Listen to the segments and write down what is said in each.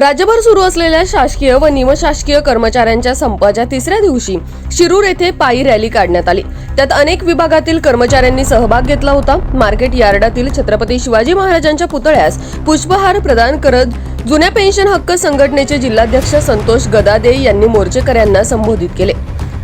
राज्यभर सुरू असलेल्या शासकीय व निमशासकीय कर्मचाऱ्यांच्या संपाच्या तिसऱ्या दिवशी शिरूर येथे पायी रॅली काढण्यात आली. त्यात अनेक विभागातील कर्मचाऱ्यांनी सहभाग घेतला होता. मार्केट यार्डातील छत्रपती शिवाजी महाराजांच्या पुतळ्यास पुष्पहार प्रदान करत जुन्या पेन्शन हक्क संघटनेचे जिल्हाध्यक्ष संतोष गदादे यांनी मोर्चेकऱ्यांना संबोधित केले.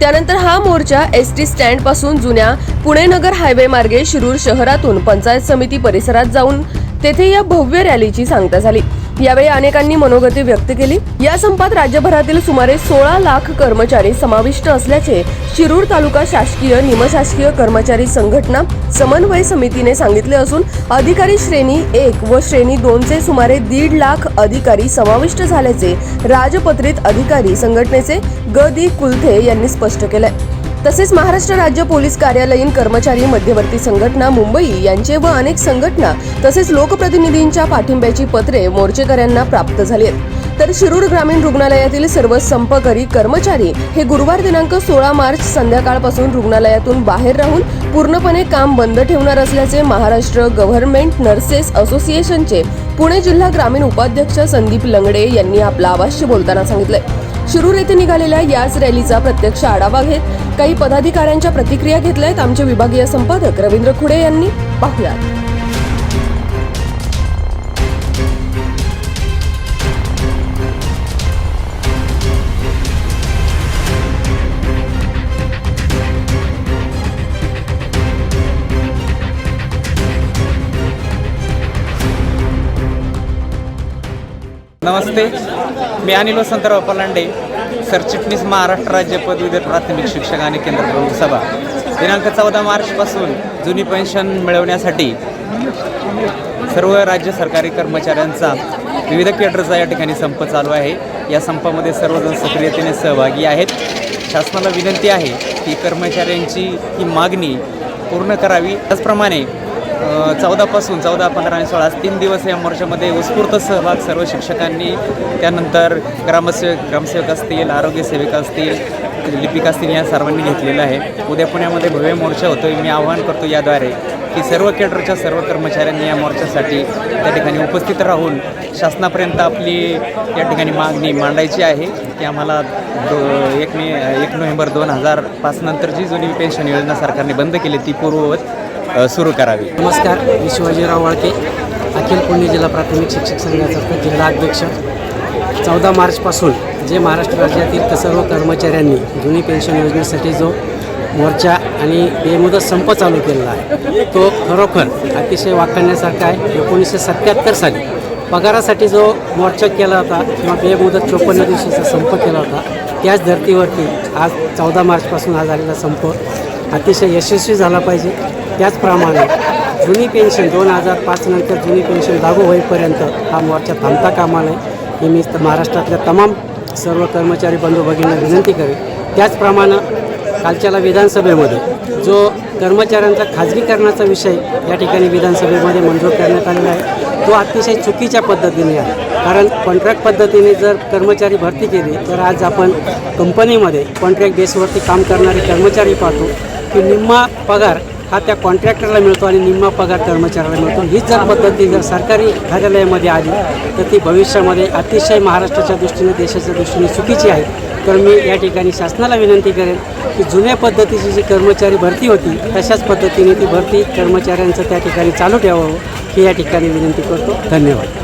त्यानंतर हा मोर्चा एस टी स्टँडपासून जुन्या पुणे नगर हायवे मार्गे शिरूर शहरातून पंचायत समिती परिसरात जाऊन तेथे या भव्य रॅलीची सांगता झाली. यावेळी अनेकांनी मनोगती व्यक्त केली. या संपात राज्यभरातील सुमारे सोळा लाख कर्मचारी समाविष्ट असल्याचे शिरूर तालुका शासकीय निमशासकीय कर्मचारी संघटना समन्वय समितीने सांगितले असून अधिकारी श्रेणी एक व श्रेणी दोनचे सुमारे दीड लाख अधिकारी समाविष्ट झाल्याचे राजपत्रित अधिकारी संघटनेचे ग. दी. कुलथे यांनी स्पष्ट केलंय. तसेच महाराष्ट्र राज्य पोलीस कार्यालयीन कर्मचारी मध्यवर्ती संघटना मुंबई यांचे व अनेक संघटना तसेच लोकप्रतिनिधींच्या पाठिंब्याची पत्रे मोर्चेकऱ्यांना प्राप्त झाली आहेत. तर शिरूर ग्रामीण रुग्णालयातील सर्व संपकरी कर्मचारी हे गुरुवार दिनांक सोळा मार्च संध्याकाळपासून रुग्णालयातून बाहेर राहून पूर्णपणे काम बंद ठेवणार असल्याचे महाराष्ट्र गव्हर्नमेंट नर्सेस असोसिएशनचे पुणे जिल्हा ग्रामीण उपाध्यक्ष संदीप लंगडे यांनी आपला आवाज बोलताना सांगितलंय. शिरूर येथे निघालेल्या याच रॅलीचा प्रत्यक्ष आढावा घेत काही पदाधिकाऱ्यांच्या प्रतिक्रिया घेतल्या आहेत आमचे विभागीय संपादक रवींद्र खुडे यांनी. पाहुयात. नमस्ते मी अनिल वसंतराव पलांडे. सरचिटणीस महाराष्ट्र राज्य पदवीधर प्राथमिक शिक्षक आणि केंद्र प्रमुख सभा. दिनांक चौदा मार्चपासून जुनी पेन्शन मिळवण्यासाठी सर्व राज्य सरकारी कर्मचाऱ्यांचा विविध केडरचा या ठिकाणी संप चालू आहे. या संपामध्ये सर्वजण सक्रियतेने सहभागी आहेत. शासनाला विनंती आहे की कर्मचाऱ्यांची ही मागणी पूर्ण करावी. त्याचप्रमाणे चौदापासून चौदा पंधरा आणि सोळा तीन दिवस या मोर्चामध्ये उत्स्फूर्त सहभाग सर्व शिक्षकांनी. त्यानंतर ग्रामसेवक ग्रामसेवक असतील आरोग्यसेविका असतील लिपिका असतील या सर्वांनी घेतलेलं आहे. उद्या पुण्यामध्ये भव्य मोर्चा होतो मी आवाहन करतो याद्वारे की सर्व केडरच्या सर्व कर्मचाऱ्यांनी या मोर्चासाठी त्या ठिकाणी उपस्थित राहून शासनापर्यंत आपली या ठिकाणी मागणी मांडायची आहे की आम्हाला दो एक मे एक नोव्हेंबर दोन हजार पाच नंतर जी जुनी पेन्शन योजना सरकारने बंद केली ती पूर्ववत सुरू करावी. नमस्कार मी शिवाजीराव वाळके अखिल पुणे जिल्हा प्राथमिक शिक्षक संघाचा जिल्हा अध्यक्ष. चौदा मार्चपासून जे महाराष्ट्र राज्यातील सर्व कर्मचाऱ्यांनी जुनी पेन्शन योजनेसाठी जो मोर्चा आणि बेमुदत संप चालू केलेला आहे तो खरोखर अतिशय वाखाणण्यासारखा आहे. एकोणीसशे सत्याहत्तर साली पगारासाठी जो मोर्चा केला होता किंवा बेमुदत चोपन्न दिवसाचा संप केला होता त्याच धर्तीवरती आज चौदा मार्चपासून हा झालेला संप अतिशय यशस्वी झाला पाहिजे. त्याचप्रमाणे जुनी पेन्शन दोन हजार पाच नंतर जुनी पेन्शन लागू होईपर्यंत हा मोर्चा थांबता कामा नये ही मी महाराष्ट्रातल्या तमाम सर्व कर्मचारी बंधू भगिनींना विनंती करेन. त्याचप्रमाणे कालच्याला विधानसभेमध्ये जो कर्मचाऱ्यांचा खाजगीकरणाचा विषय या ठिकाणी विधानसभेमध्ये मंजूर करण्यात आलेला आहे तो अतिशय चुकीच्या पद्धतीने आहे. कारण कॉन्ट्रॅक्ट पद्धतीने जर कर्मचारी भरती केली तर आज आपण कंपनीमध्ये कॉन्ट्रॅक्ट बेसवरती काम करणारे कर्मचारी पाहतो की निम्मा पगार हा त्या कॉन्ट्रॅक्टरला मिळतो आणि निम्मा पगार कर्मचाऱ्याला मिळतो. हीच जर पद्धती जर सरकारी कार्यालयामध्ये आली तर ती भविष्यामध्ये अतिशय महाराष्ट्राच्या दृष्टीने देशाच्या दृष्टीने चुकीची आहे. तर मी या ठिकाणी शासनाला विनंती करेन की जुन्या पद्धतीची जी कर्मचारी भरती होती तशाच पद्धतीने ती भरती कर्मचाऱ्यांचं त्या ठिकाणी चालू ठेवावं ही या ठिकाणी विनंती करतो. धन्यवाद.